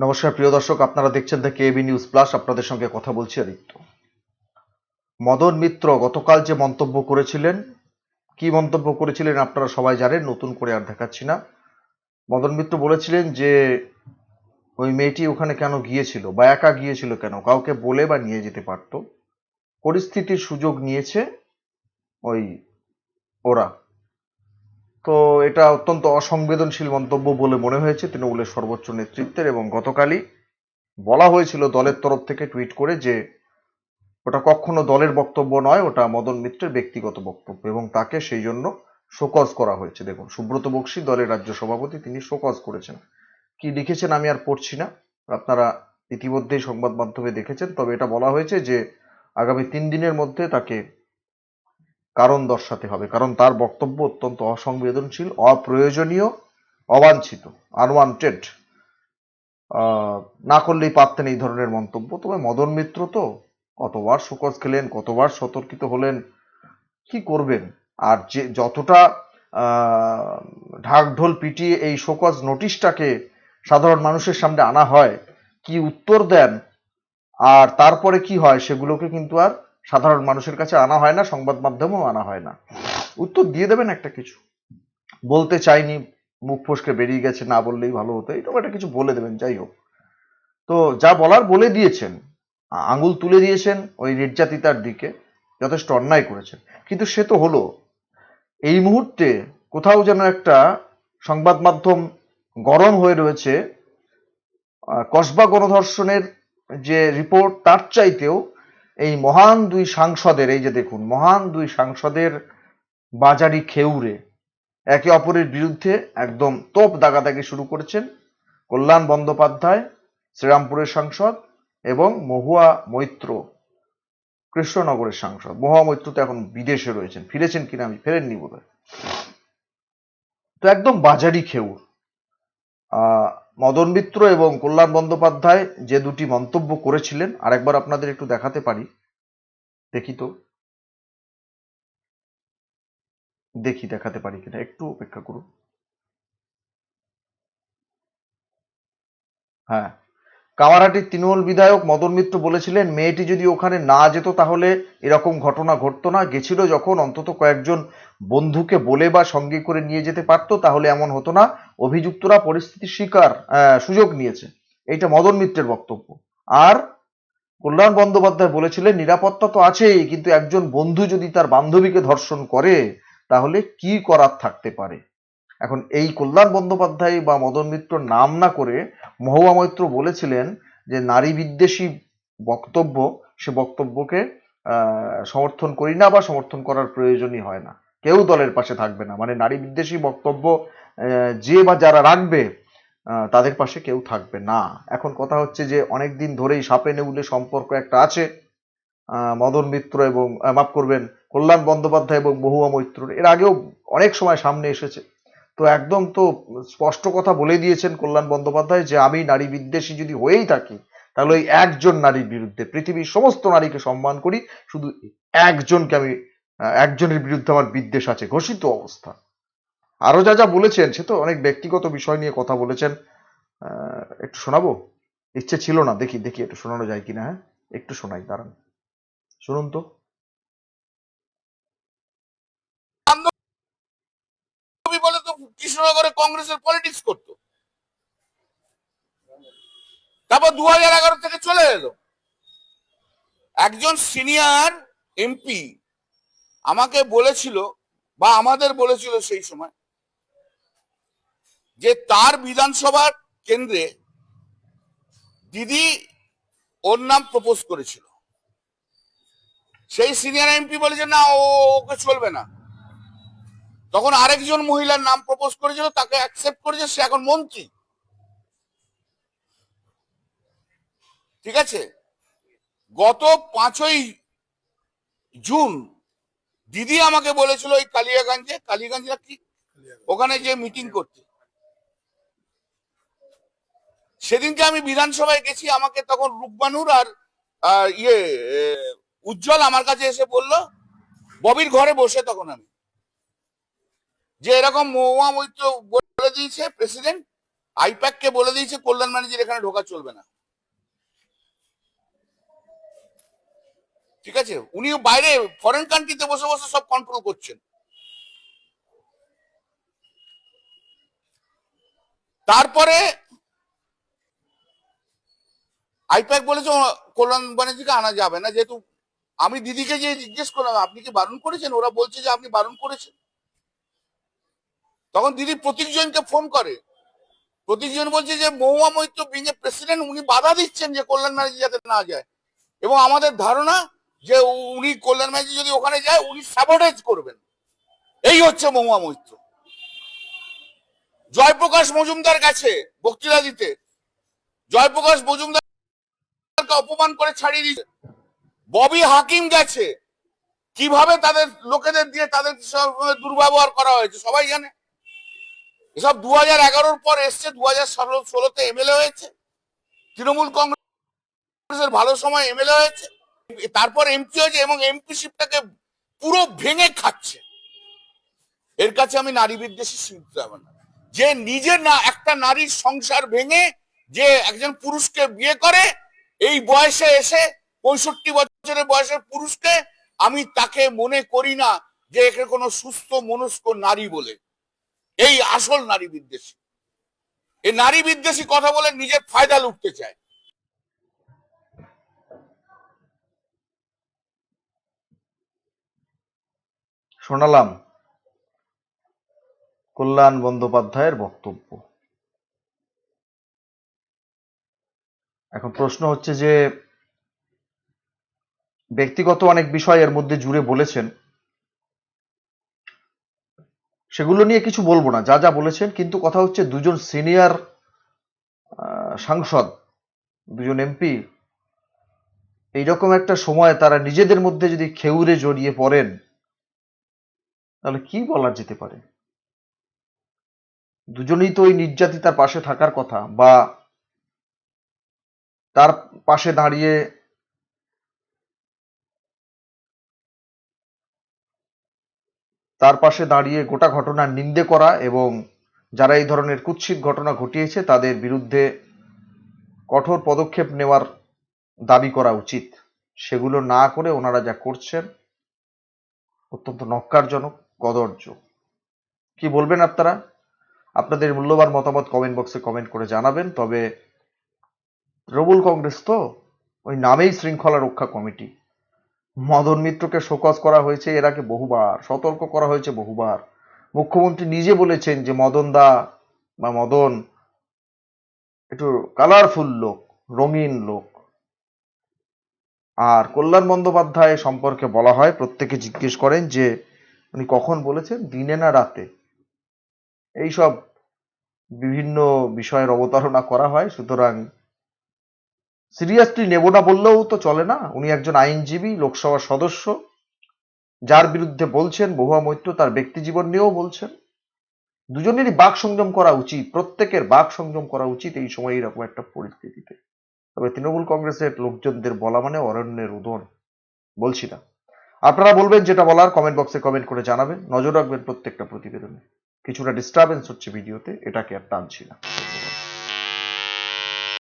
নমস্কার, প্রিয় দর্শক, আপনারা দেখছেন দ্য কেবি নিউজ প্লাস আপনাদের সঙ্গে কথা বলছি আদিত্য। মদন মিত্র গতকাল যে মন্তব্য করেছিলেন, কি মন্তব্য করেছিলেন আপনারা সবাই জানেন, নতুন করে আর দেখাচ্ছি না। মদন মিত্র বলেছিলেন যে, ওই মেয়েটি ওখানে কেন গিয়েছিল বা একা গিয়েছিল কেন? কাউকে বলে বা নিয়ে যেতে পারতো? পরিস্থিতির সুযোগ নিয়েছে ওই ওরা। তো এটা অত্যন্ত অসংবেদনশীল মন্তব্য বলে মনে হয়েছে তৃণমূলের সর্বোচ্চ নেতৃত্বের এবং গতকালই বলা হয়েছিল দলের তরফ থেকে টুইট করে যে ওটা কখনো দলের বক্তব্য নয়, ওটা মদন মিত্রের ব্যক্তিগত বক্তব্য এবং তাকে সেই জন্য শোকজ করা হয়েছে। দেখুন, সুব্রত বক্সী দলের রাজ্য সভাপতি, তিনি শোকজ করেছেন। কি লিখেছেন আমি আর পড়ছি না। আপনারা ইতিমধ্যেই সংবাদ মাধ্যমে দেখেছেন, তবে এটা বলা হয়েছে যে আগামী তিন দিনের মধ্যে তাকে কারণ দর্শাতে হবে। কারণ তার বক্তব্য অত্যন্ত অসংবেদনশীল, অপ্রয়োজনীয়, অবাঞ্ছিত আনওয়ান্টেড না করলেই পারতেন এই ধরনের মন্তব্য। তবে মদন মিত্র তো কতবার শোকজ খেলেন, কতবার সতর্কিত হলেন, কি করবেন? আর যে, যতটা ঢাকঢোল পিটিয়ে এই শোকজ নোটিশটাকে সাধারণ মানুষের সামনে আনা হয়, কি উত্তর দেন, আর তারপরে কি হয়, সেগুলোকে কিন্তু আর সাধারণ মানুষের কাছে আনা হয় না, সংবাদ মাধ্যমেও আনা হয় না। উত্তর দিয়ে দেবেন একটা কিছু। বলতে চাইনি, মুখ ফসকে বেরিয়ে গেছে, না বললেই ভালো হতো এরকম একটা কিছু বলে দেবেন, যাই হোক। তো যা বলার বলে দিয়েছেন, আঙুল তুলে দিয়েছেন ওই নির্যাতিতার দিকে, যথেষ্ট অন্যায় করেছেন। কিন্তু সে তো হলো। এই মুহূর্তে কোথাও যেন একটা সংবাদ মাধ্যম গরম হয়ে রয়েছে কসবা গণধর্ষণের যে রিপোর্ট, তার চাইতেও এই মহান দুই সাংসদের এই যে দেখুন মহান দুই সাংসদের বাজারি খেউরে একে অপরের বিরুদ্ধে একদম তোপ দাগাদাগি শুরু করেছেন কল্যাণ বন্দ্যোপাধ্যায় শ্রীরামপুরের সাংসদ এবং মহুয়া মৈত্র কৃষ্ণনগরের সাংসদ। মহুয়া মৈত্র তো এখন বিদেশে রয়েছেন ফিরেছেন কিনা আমি ফেরেননি বোধ তো একদম বাজারি খেউর। আহ, মদন মিত্র এবং কল্যাণ বন্দ্যোপাধ্যায় যে দুটি মন্তব্য করেছিলেন, আরেকবার আপনাদের একটু দেখাতে পারি। দেখি তো। দেখি, দেখাতে পারি কিনা। একটু অপেক্ষা করুন। হ্যাঁ। কামারহাটির তৃণমূল বিধায়ক মদন মিত্র বলেছিলেন, মেয়েটি যদি ওখানে না যেত তাহলে এরকম ঘটনা ঘটতো না। গেছিল যখন অন্তত কয়েকজন বন্ধুকে বলে বা সঙ্গে করে নিয়ে যেতে পারতো, তাহলে এমন হতো না। অভিযুক্তরা পরিস্থিতির শিকার সুযোগ নিয়েছে। এইটা মদন মিত্রের বক্তব্য। আর কল্যাণ বন্দ্যোপাধ্যায় বলেছিলেন, নিরাপত্তা তো আছেই, কিন্তু একজন বন্ধু যদি তার বান্ধবীকে ধর্ষণ করে, তাহলে কি করার থাকতে পারে? এখন এই কল্যাণ বন্দ্যোপাধ্যায় বা মদন মিত্র নাম না করে মহুয়া মৈত্র বলেছিলেন যে নারী বিদ্বেষী বক্তব্য, সে বক্তব্যকে সমর্থন করি না বা সমর্থন করার প্রয়োজনই হয় না। কেউ দলের পাশে থাকবে না। মানে নারী বিদ্বেষী বক্তব্য যে বা যারা রাখবে তাদের পাশে কেউ থাকবে না। এখন কথা হচ্ছে যে অনেক দিন ধরেই সাপে নেউলে সম্পর্ক একটা আছে। মদন মিত্র এবং মাফ করবেন, কল্যাণ বন্দ্যোপাধ্যায় এবং মহুয়া মৈত্রর। এর আগেও অনেক সময় সামনে এসেছে। তো একদম তো স্পষ্ট কথা বলে দিয়েছেন কল্যাণ বন্দ্যোপাধ্যায় যে আমি নারী বিদ্বেষী যদি হয়েই থাকি, তাহলে ওই একজন নারীর বিরুদ্ধে, পৃথিবীর সমস্ত নারীকে সম্মান করি, শুধু একজনকে আমি, একজনের বিরুদ্ধে আমার বিদ্বেষ আছে, ঘোষিত অবস্থা। আরও যা যা বলেছেন, সে তো অনেক ব্যক্তিগত বিষয় নিয়ে কথা বলেছেন। একটু শোনাবো? ইচ্ছে ছিল না, দেখি দেখি, একটু শোনানো যায় কিনা হ্যাঁ? একটু শোনাই, দাঁড়ান। শুনুন তো বান্ধবী বলে তো কৃষ্ণনগরে কংগ্রেসের পলিটিক্স করতো। তারপর দু হাজার এগারো থেকে চলে এলো। একজন সিনিয়র এমপি আমাকে বলেছিল বা আমাদের বলেছিল সেই সময় যে তার বিধানসভার কেন্দ্রে দিদি ওর নাম প্রপোজ করেছিল। সেই সিনিয়র এমপি বলেছে, না, ও, ওকে চলবে না। তখন আরেকজন মহিলার নাম প্রপোজ করেছিল, তাকে অ্যাকসেপ্ট করেছে, সে এখন মন্ত্রী। ঠিক আছে? গত পাঁচই জুন দিদি আমাকে বলেছিল ওই কালিয়াগঞ্জে কালিয়াগঞ্জে কি? ওখানে যে মিটিং করতে। সেদিনকে আমি বিধানসভায় গেছি, আমাকে তখন রূপবানুর আর ইয়ে উজ্জ্বল আমার কাছে এসে বলল, ববির ঘরে বসে তখন আমি। যে এরকম মহুয়া মৈত্র বলে দিয়েছে প্রেসিডেন্ট আইপ্যাক কে বলে দিয়েছে, কল্যাণ ম্যানেজার এখানে ঢোকা চলবে না। ঠিক আছে? উনি বাইরে ফরেন কান্ট্রিতে বসে বসে সব কন্ট্রোল করছেন। তারপরে আইপ্যাক বলেছে কল্যাণ ব্যানার্জিকে আনা যাবে না। যেহেতু আমি দিদিকে যে জিজ্ঞেস করলাম, আপনি কি বারণ করেছেন? ওরা বলছে যে, আপনি বারণ করেছেন। তখন দিদি প্রতীকজনকে ফোন করে। প্রতীকজন বলছে যে, Mahua Moitra being a president উনি বাধা দিচ্ছেন যে কল্যাণ ব্যানার্জি যাতে না যায়। এবং আমাদের ধারণা যে, উনি কল্যাণ ব্যানার্জি যদি ওখানে যায়, উনি স্যাবোটেজ করবেন। এই হচ্ছে মহুয়া মৈত্র। জয়প্রকাশ মজুমদার গেছে বক্তৃতা দিতে। জয়প্রকাশ মজুমদারকে অপমান করে ছাড়িয়ে দিয়েছে। ববি হাকিম গেছে। কীভাবে তাদের লোকেদের দিয়ে তাদের দুর্ব্যবহার করা হয়েছে, সবাই জানে। এসব দু হাজার এগারোর পর এসছে দু হাজার ষোলো, ষোলোতে এমএলএ হয়েছে। তৃণমূল কংগ্রেসের ভালো সময় এমএলএ হয়েছে। তারপর এমপি হয়েছে এবং এমপিশিপটাকে পুরো ভেঙে খাচ্ছে। এর কাছে আমি নারী বিদ্বেষী স্বীকৃতি দেব না। যে নিজে না, একটা নারীর সংসার ভেঙে যে একজন পুরুষকে বিয়ে করে, এই বয়সে এসে পঁয়ষট্টি বছরের বয়সের পুরুষকে আমি তাকে মনে করি না যে একে কোনো সুস্থ, মনস্ক নারী বলে। এই আসল নারী বিদ্বেষী। এই নারী বিদ্বেষী কথা বলে নিজের ফায়দা লুটতে চায়। শোনালাম কল্যাণ বন্দ্যোপাধ্যায়ের বক্তব্য। এখন প্রশ্ন হচ্ছে যে, ব্যক্তিগত অনেক বিষয় এর মধ্যে জুড়ে বলেছেন। সেগুলো নিয়ে কিছু বলব না, যা যা বলেছেন, কিন্তু কথা হচ্ছে দুজন সিনিয়র সাংসদ, দুজন এমপি, এইরকম একটা সময় তারা নিজেদের মধ্যে যদি খেউরে জড়িয়ে পড়েন, তাহলে কি বলা যেতে পারে? দুজনেই তো ওই নির্যাতিতার পাশে থাকার কথা, বা তার পাশে দাঁড়িয়ে তার পাশে দাঁড়িয়ে গোটা ঘটনার নিন্দে করা এবং যারা এই ধরনের কুৎসিত ঘটনা ঘটিয়েছে, তাদের বিরুদ্ধে কঠোর পদক্ষেপ নেওয়ার দাবি করা উচিত। সেগুলো না করে ওনারা যা করছেন অত্যন্ত নক্কারজনক কদর্য। কি বলবেন আপনারা? আপনাদের মূল্যবান মতামত কমেন্ট বক্সে কমেন্ট করে জানাবেন। তবে তৃণমূল কংগ্রেস তো ওই নামেই শৃঙ্খলা রক্ষা কমিটি। মদন মিত্রকে শোকজ করা হয়েছে এর আগে বহুবার, সতর্ক করা হয়েছে বহুবার। মুখ্যমন্ত্রী নিজে বলেছেন যে মদন দা বা মদন একটু কালারফুল লোক, রঙিন লোক। আর কল্যাণ বন্দ্যোপাধ্যায় সম্পর্কে বলা হয়, প্রত্যেকে জিজ্ঞেস করেন যে উনি কখন বলেছেন? দিনে না রাতে? এইসব বিভিন্ন বিষয়ের অবতারণা করা হয়, সুতরাং সিরিয়াসলি নেব না বললেও তো চলে না। উনি একজন আইনজীবী, লোকসভার সদস্য। যার বিরুদ্ধে বলছেন, বহুয়া মৈত্র তার ব্যক্তি জীবন নিয়েও বলছেন। দুজনেরই বাক সংযম করা উচিত, প্রত্যেকের বাক সংযম করা উচিত এই সময় এরকম একটা পরিস্থিতিতে। তবে তৃণমূল কংগ্রেসের লোকজনদের বলা মানে অরণ্যের উদন বলছি না। আপনারা বলবেন যেটা বলার কমেন্ট বক্সে কমেন্ট করে জানাবেন। নজর রাখবেন প্রত্যেকটা প্রতিবেদনে। কিছুটা ডিস্টারবেন্স হচ্ছে ভিডিওতে, এটাকে আর টানছি না।